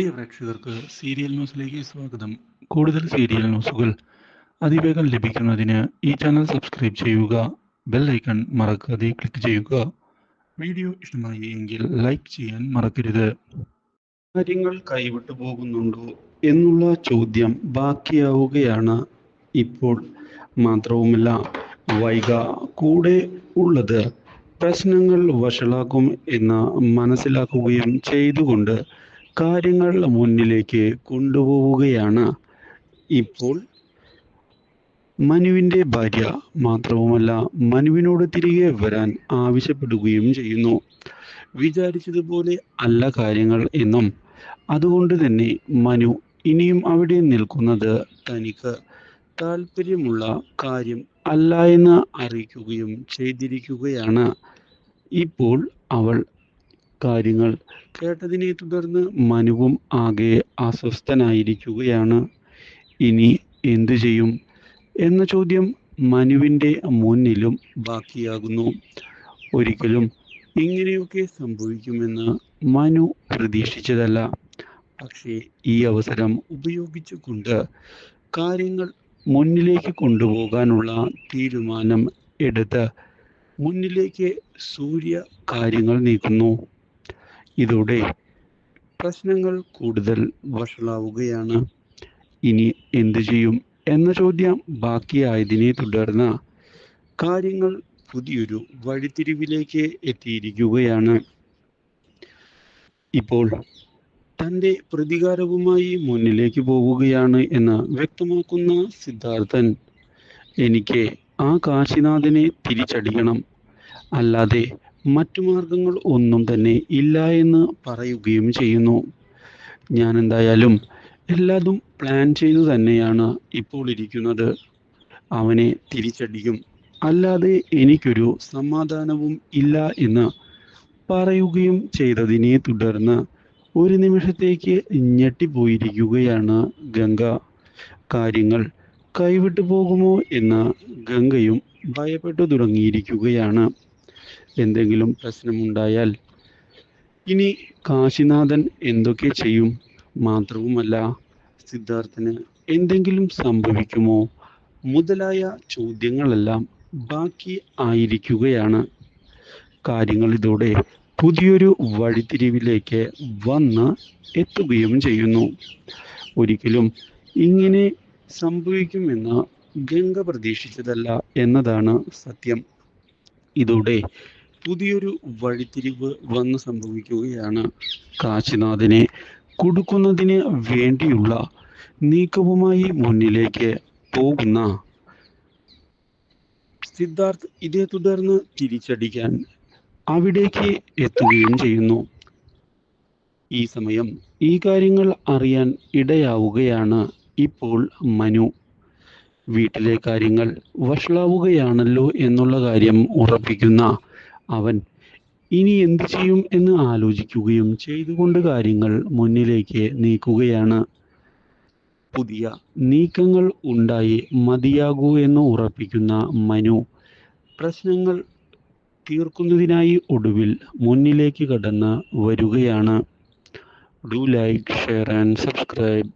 പ്രിയ പ്രേക്ഷകർക്ക് സീരിയൽ ന്യൂസിലേക്ക് സ്വാഗതം. കൂടുതൽ സീരിയൽ ന്യൂസുകൾ അതിവേഗം ലഭിക്കുന്നതിന് ഈ ചാനൽ സബ്സ്ക്രൈബ് ചെയ്യുക ബെൽ ഐക്കൺ മറക്കാതെ ക്ലിക്ക് ചെയ്യുക. വീഡിയോ ഇഷ്ടമായി എങ്കിൽ ലൈക്ക് ചെയ്യാൻ മറക്കരുത്. കാര്യങ്ങൾ കൈവിട്ടു പോകുന്നുണ്ടോ എന്നുള്ള ചോദ്യം ബാക്കിയാവുകയാണ് ഇപ്പോൾ മാത്രവുമല്ല. വൈക കൂടെ ഉള്ളത് പ്രശ്നങ്ങൾ വഷളാക്കും എന്ന് മനസ്സിലാക്കുകയും ചെയ്തുകൊണ്ട് കാര്യങ്ങൾ മുന്നിലേക്ക് കൊണ്ടുപോവുകയാണ്. ഇപ്പോൾ മനുവിന്റെ ഭാര്യ മാത്രവുമല്ല മനുവിനോട് തിരികെ വരാൻ ആവശ്യപ്പെടുകയും ചെയ്യുന്നു. വിചാരിച്ചതുപോലെ അല്ല കാര്യങ്ങൾ എന്നും. അതുകൊണ്ട് തന്നെ മനു ഇനിയും അവിടെ നിൽക്കുന്നത് തനിക്ക് താല്പര്യമുള്ള കാര്യം അല്ല എന്ന് അറിയിക്കുകയും ചെയ്തിരിക്കുകയാണ്. ഇപ്പോൾ അവൾ കാര്യങ്ങൾ കേട്ടതിനെ തുടർന്ന് മനുവും ആകെ അസ്വസ്ഥനായിരിക്കുകയാണ്. ഇനി എന്തു ചെയ്യും? എന്ന ചോദ്യം മനുവിന്റെ മുന്നിലും ബാക്കിയാകുന്നു. ഒരിക്കലും ഇങ്ങനെയൊക്കെ സംഭവിക്കുമെന്ന് മനു പ്രതീക്ഷിച്ചതല്ല. പക്ഷേ ഈ അവസരം ഉപയോഗിച്ചുകൊണ്ട് കാര്യങ്ങൾ മുന്നിലേക്ക് കൊണ്ടുപോകാനുള്ള തീരുമാനം എടുത്ത് മുന്നിലേക്ക് സൂര്യ കാര്യങ്ങൾ നീക്കുന്നു. ഇതോടെ പ്രശ്നങ്ങൾ കൂടുതൽ വഷളാവുകയാണ്. ഇനി എന്തു ചെയ്യും എന്ന ചോദ്യം ബാക്കിയായതിനെ തുടർന്ന് കാര്യങ്ങൾ പുതിയൊരു വഴിത്തിരിവിലേക്ക് എത്തിയിരിക്കുകയാണ്. ഇപ്പോൾ തന്റെ പ്രതികാരവുമായി മുന്നിലേക്ക് പോവുകയാണ് എന്ന് വ്യക്തമാക്കുന്ന സിദ്ധാർത്ഥൻ എനിക്ക് ആ കാശിനാഥനെ തിരിച്ചടിക്കണം. അല്ലാതെ മറ്റു മാർഗങ്ങൾ ഒന്നും തന്നെ ഇല്ല എന്ന് പറയുകയും ചെയ്യുന്നു. ഞാൻ എന്തായാലും എല്ലാതും പ്ലാൻ ചെയ്തു തന്നെയാണ് ഇപ്പോൾ ഇരിക്കുന്നത്. അവനെ തിരിച്ചടിക്കും അല്ലാതെ എനിക്കൊരു സമാധാനവും ഇല്ല എന്ന് പറയുകയും ചെയ്തതിനെ തുടർന്ന് ഒരു നിമിഷത്തേക്ക് ഞെട്ടിപ്പോയിരിക്കുകയാണ് ഗംഗ. കാര്യങ്ങൾ കൈവിട്ടു പോകുമോ എന്ന് ഗംഗയും ഭയപ്പെട്ടു തുടങ്ങിയിരിക്കുകയാണ്. എന്തെങ്കിലും പ്രശ്നമുണ്ടായാൽ ഇനി കാശിനാഥൻ എന്തൊക്കെ ചെയ്യും മാത്രവുമല്ല സിദ്ധാർത്ഥന് എന്തെങ്കിലും സംഭവിക്കുമോ? മുതലായ ചോദ്യങ്ങളെല്ലാം ബാക്കി ആയിരിക്കുകയാണ്. കാര്യങ്ങൾ ഇതോടെ പുതിയൊരു വഴിത്തിരിവിലേക്ക് വന്ന് എത്തുകയും ചെയ്യുന്നു. ഒരിക്കലും ഇങ്ങനെ സംഭവിക്കുമെന്ന് ഗംഗ പ്രതീക്ഷിച്ചതല്ല എന്നതാണ് സത്യം. ഇതോടെ പുതിയൊരു വഴിത്തിരിവ് വന്ന് സംഭവിക്കുകയാണ് കാശിനാഥിനെ കൊടുക്കുന്നതിന് വേണ്ടിയുള്ള നീക്കവുമായി മുന്നിലേക്ക് പോകുന്ന. സിദ്ധാർത്ഥ് ഇതേ തുടർന്ന് തിരിച്ചടിക്കാൻ അവിടേക്ക് എത്തുകയും ചെയ്യുന്നു. ഈ സമയം ഈ കാര്യങ്ങൾ അറിയാൻ ഇടയാവുകയാണ് ഇപ്പോൾ മനു. വീട്ടിലെ കാര്യങ്ങൾ വഷളാവുകയാണല്ലോ എന്നുള്ള കാര്യം ഉറപ്പിക്കുന്ന അവൻ ഇനി എന്തു ചെയ്യും എന്ന് ആലോചിക്കുകയും ചെയ്തുകൊണ്ട് കാര്യങ്ങൾ മുന്നിലേക്ക് നീക്കുകയാണ്. പുതിയ നീക്കങ്ങൾ ഉണ്ടായി മതിയാകൂ എന്ന് ഉറപ്പിക്കുന്ന മനു പ്രശ്നങ്ങൾ തീർക്കുന്നതിനായി ഒടുവിൽ മുന്നിലേക്ക് കടന്ന് വരികയാണ്. Do like share and subscribe